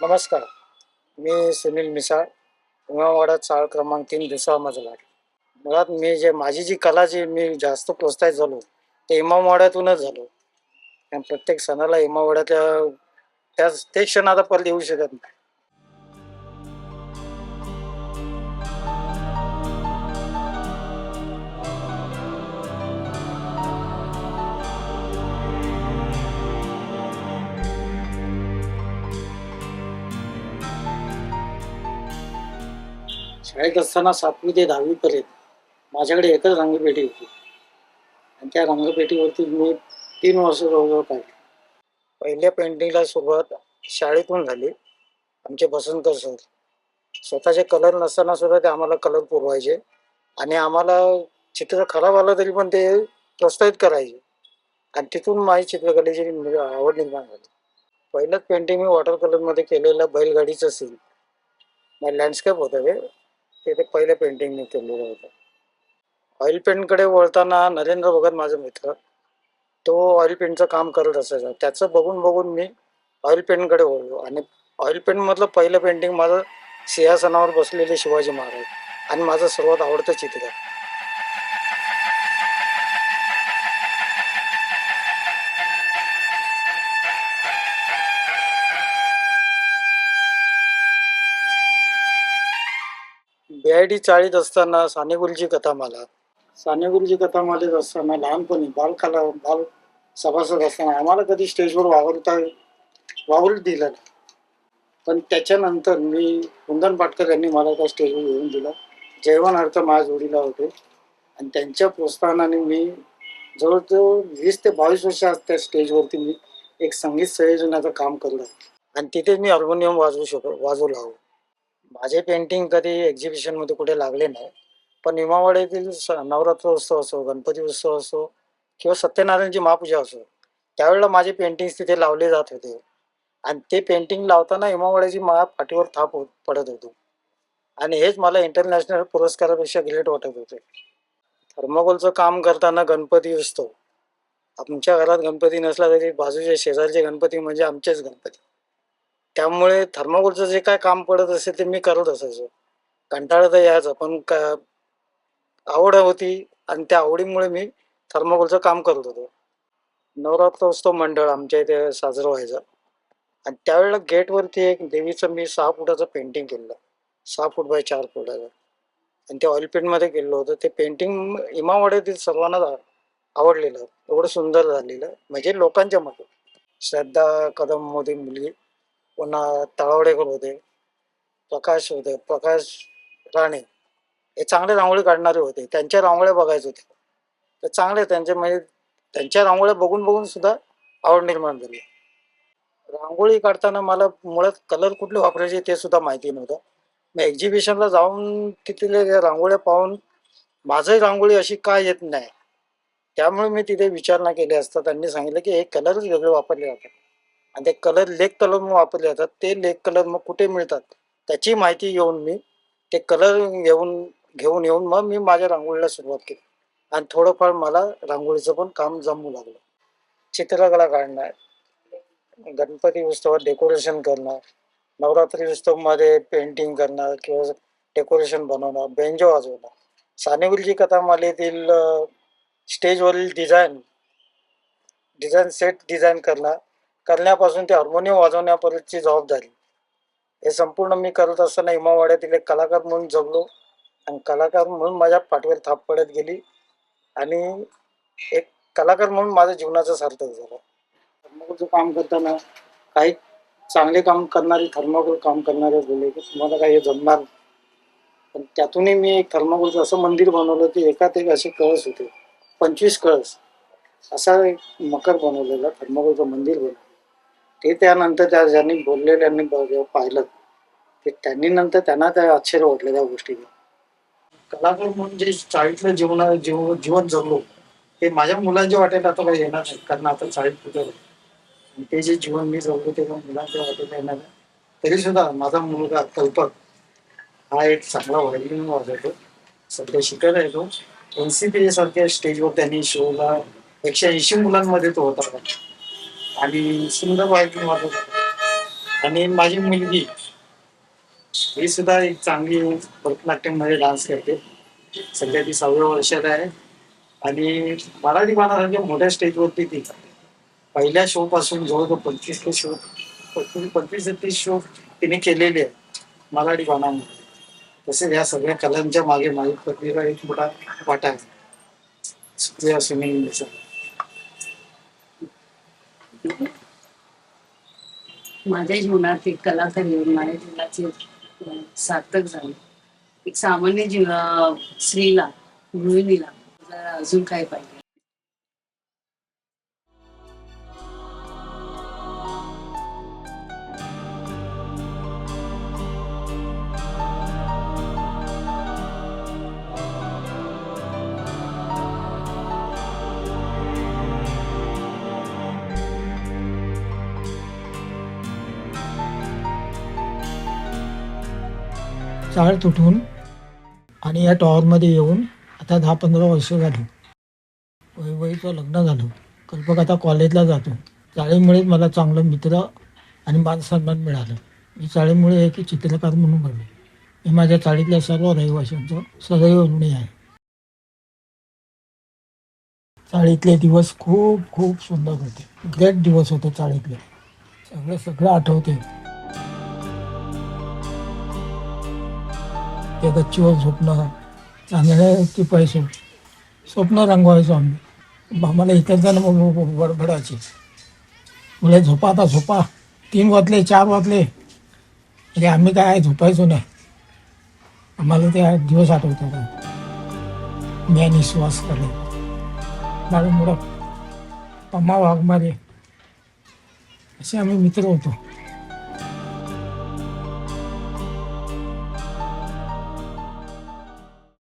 नमस्कार. मी सुनील मिसाळ उमावाडा चाळ क्रमांक तीन दुसरा मजला मुळात मी जे माझी जी कला जी मी जास्त प्रोत्साहित झालो ते इमामवाड्यातूनच झालो. आणि प्रत्येक सणाला इमामवाड्याच्या त्याच ते क्षण आता परत येऊ शकत नाही. शाळेत असताना सातवी ते दहावीपर्यंत माझ्याकडे एकच रंगपेटी होती. आणि त्या रंगपेटीवरती मी तीन वर्ष जवळजवळ काढली. पहिल्या पेंटिंगला सुरुवात शाळेतून झाली. आमचे बसंतकर सर स्वतःचे कलर नसताना सुद्धा ते आम्हाला कलर पुरवायचे. आणि आम्हाला चित्र खराब आलं तरी पण ते प्रोत्साहित करायचे. आणि तिथून माझी चित्रकलेची आवड निर्माण झाली. पहिलंच पेंटिंग मी वॉटर कलरमध्ये केलेलं बैलगाडीचं सीन लँडस्केप होतं ते ते ते पहिलं पेंटिंग मी केलेलं होतं. ऑइल पेंटकडे वळताना नरेंद्र भगत माझा मित्र तो ऑइल पेंटचं काम करत असायचा. त्याचं बघून बघून मी ऑइल पेंटकडे वळलो. आणि ऑइल पेंटमधलं पहिलं पेंटिंग माझं सिंहासनावर बसलेले शिवाजी महाराज. आणि माझं सर्वात आवडतं चित्र बेआयडी चाळीत असताना सानेगुलची कथा मला सानेगुलची कथा मालित असताना लहानपणी बालकला बाल सभासद असताना आम्हाला कधी स्टेजवर वावरता वावरू दिलं नाही. पण त्याच्यानंतर मी कुंदन पाटकर यांनी मला त्या स्टेजवर येऊन दिला. जयवान अर्थ माझ्या जोडीला होते. आणि त्यांच्या प्रोत्साहनाने मी जवळजवळ वीस ते बावीस वर्ष आज त्या स्टेजवरती मी एक संगीत संयोजनाचं काम करलं आणि तिथे मी हार्मोनियम वाजवू शकतो वाजवू लागलो हो. माझे पेंटिंग कधी एक्झिबिशनमध्ये कुठे लागले नाही. पण इमावाड्यातील स- नवरात्र उत्सव असो गणपती उत्सव असो किंवा सत्यनारायणची महापूजा असो त्यावेळेला माझे पेंटिंग्स तिथे लावले जात होते. आणि ते पेंटिंग लावताना हिमावळ्याची माझ्या पाठीवर थाप होत पडत होतो. आणि हेच मला इंटरनॅशनल पुरस्कारापेक्षा ग्रेट वाटत होते. थर्माकोलचं काम करताना गणपती उत्सव आमच्या घरात गणपती नसला तरी बाजूच्या शेजारचे गणपती म्हणजे आमचेच गणपती. त्यामुळे थर्माकोलचं जे काय काम पडत असेल ते मी करत असायचो. कंटाळा तर यायचं पण का आवड होती आणि त्या आवडीमुळे मी थर्माकोलचं काम करत होतो. नवरात्रोत्सव मंडळ आमच्या इथे साजरं व्हायचं. आणि त्यावेळेला गेटवरती एक देवीचं मी सहा फुटाचं पेंटिंग केलेलं. सहा फूट बाय चार फुटाचं. आणि ते ऑइल पेंटमध्ये केलेलं होतं. ते पेंटिंग इमावाड्यातील सर्वांना आवडलेलं. एवढं सुंदर झालेलं. म्हणजे लोकांच्या मते. श्रद्धा कदम मोदी मुलगी पुन्हा तळावडेकर होते प्रकाश होते प्रकाश राणे हे चांगले रांगोळी काढणारे होते त्यांच्या रांगोळ्या बघायचे होते तर चांगले त्यांचे म्हणजे त्यांच्या रांगोळ्या बघून बघून सुद्धा आवड निर्माण झाली रांगोळी काढताना मला मुळात कलर कुठले वापरायचे ते सुद्धा माहिती नव्हतं मग एक्झिबिशनला जाऊन तिथले त्या रांगोळ्या पाहून माझंही रांगोळी अशी का येत नाही त्यामुळे मी तिथे विचारणा केली असता त्यांनी सांगितलं की हे कलरच वेगळे वापरले जातात आणि ते कलर लेक कलर म्हणून वापरले जातात. ते लेक कलर मग कुठे मिळतात? त्याची माहिती घेऊन मी ते कलर येऊन घेऊन येऊन मग मी माझ्या रांगोळीला सुरुवात केली. आणि थोडंफार मला रांगोळीचं पण काम जमू लागलं. चित्रकला काढणार गणपती उत्सवात डेकोरेशन करणार नवरात्री उत्सवमध्ये पेंटिंग करणार किंवा डेकोरेशन बनवणं बेंजो वाजवणं सानेगुलची कथा मालेतील स्टेजवरील डिझाईन डिझाईन सेट डिझाईन करणार. करण्यापासून ते हार्मोनियम वाजवण्यापर्यंतची जबाबदारी. हे संपूर्ण मी करत असताना इमावाड्यातील एक कलाकार म्हणून जगलो आणि कलाकार म्हणून माझ्या पाठीवर थाप पडत गेली आणि एक कलाकार म्हणून माझ्या जीवनाचं सार्थक झालं. थर्माकोलचं काम करताना काही चांगले काम करणारे थर्माकोल काम करणारे बोलले की तुम्हाला काही हे जमणार नाही. पण त्यातूनही मी एक थर्माकोलचं असं मंदिर बनवलं की एकात एक असे कळस होते. पंचवीस कळस. असा एक मकर बनवलेला थर्माकोलचं मंदिर बनवलं. ते त्यानंतर त्या ज्यांनी बोललेल्यांनी ब- जेव्हा पाहिलं ते त्यांनी नंतर त्यांना त्या आश्चर्य वाटलं त्या गोष्टीने कलाकार म्हणून जे चाळीतलं जीवना जीव जीवन जगलो ते माझ्या मुलांच्या वाटेला आता काही येणार नाही कारण आता चाळीत कुठे ते जे जीवन मी जगलो ते मुलांच्या वाटेला येणार नाही. तरी सुद्धा माझा मुलगा कल्पक हा एक चांगला व्हायलिन वाजवतो. सध्या शिकत आहे तो. पी सारख्या स्टेजवर त्यांनी शोला एकशे ऐंशी मुलांमध्ये तो होता. आणि सुंदर व्हायलिन वाजवतो आणि माझी मुलगी ही सुद्धा एक चांगली भरतनाट्यममध्ये डान्स करते. सध्या ती सहाव्या वर्षात आहे. आणि मराठी मानासारख्या मोठ्या स्टेजवरती ती पहिल्या शो पासून जवळजवळ पंचवीस ते शो पंचवीस ते तीस शो तिने केलेले आहे मराठी बाणामध्ये तसेच या सगळ्या कलांच्या मागे माझी पत्नीला एक मोठा वाटा आहे. सुप्रिया सुनील माझ्या जीवनात एक कलाकार येऊन माझ्या जीवनाचे सार्थक झाले. एक सामान्य जीव स्त्रीला गृहिणीला अजून काय पाहिजे? चाळ तुटून आणि या टॉवरमध्ये येऊन आता दहा पंधरा वर्ष झाली. वैवईचं लग्न झालं. कल्पक आता कॉलेजला जातो. चाळीमुळे मला चांगलं मित्र आणि मान सन्मान मिळालं. मी चाळीमुळे एक चित्रकार म्हणून बनलो. मी माझ्या चाळीतल्या सर्व रहिवाशांचं सदैव ऋणी आहे. चाळीतले दिवस खूप खूप सुंदर होते. ग्रेट दिवस होते चाळीतले. सगळं सगळं आठवते. त्या गच्चीवर झोपणं चांदण्याची पैसे स्वप्न रंगवायचो आम्ही. आम्हाला इतर मग बडबडायचे मुले झोपा आता झोपा. तीन वाजले चार वाजले. अरे आम्ही काय झोपायचो नाही. आम्हाला ते दिवस आठवतात मी आणि सुवास करले बाळू मुडक पम्मा वाघमारे. असे आम्ही मित्र होतो.